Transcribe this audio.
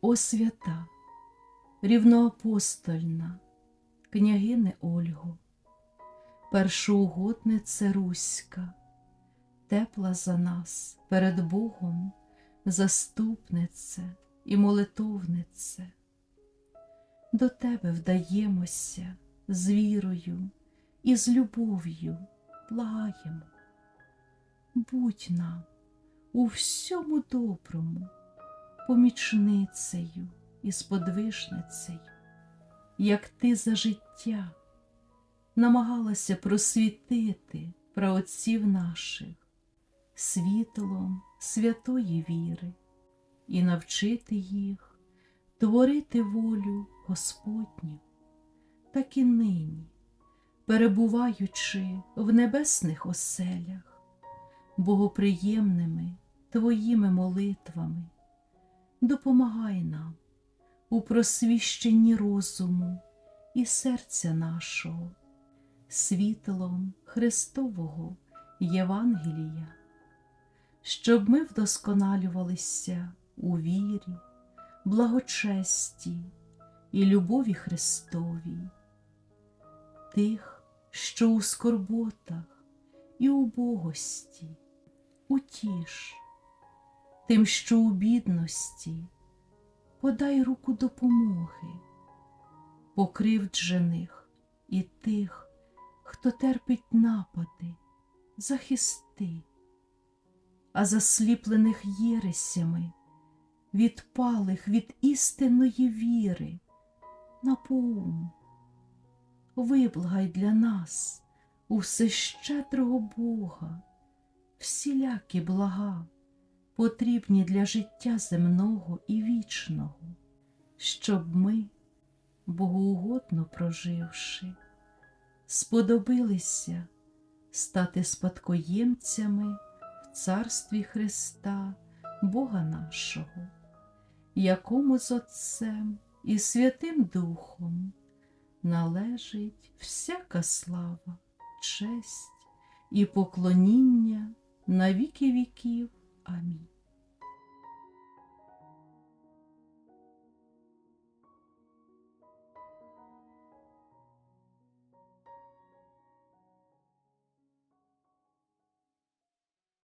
О свята, рівноапостольна, княгине Ольго, першоугоднице Руська, тепла за нас перед Богом, заступнице і молитовнице. До тебе вдаємося з вірою і з любов'ю благаємо. Будь нам у всьому доброму помічницею і сподвижницею, як ти за життя намагалася просвітити праотців наших світлом святої віри і навчити їх творити волю Господню, так і нині, перебуваючи в небесних оселях, богоприємними Твоїми молитвами, допомагай нам у просвіщенні розуму і серця нашого, світлом Христового Євангелія, щоб ми вдосконалювалися у вірі, благочесті і любові Христовій, тих, що у скорботах і убогості, утіш, тим, що у бідності, подай руку допомоги, покривджених і тих, хто терпить напади, захисти, а засліплених єресями, відпалих від істинної віри, напоум, виблагай для нас у всещедрого Бога, всілякі блага, потрібні для життя земного і вічного, щоб ми, богоугодно проживши, сподобилися стати спадкоємцями в Царстві Христа, Бога нашого, якому з Отцем і Святим Духом належить всяка слава, честь і поклоніння на віки віків. Амінь.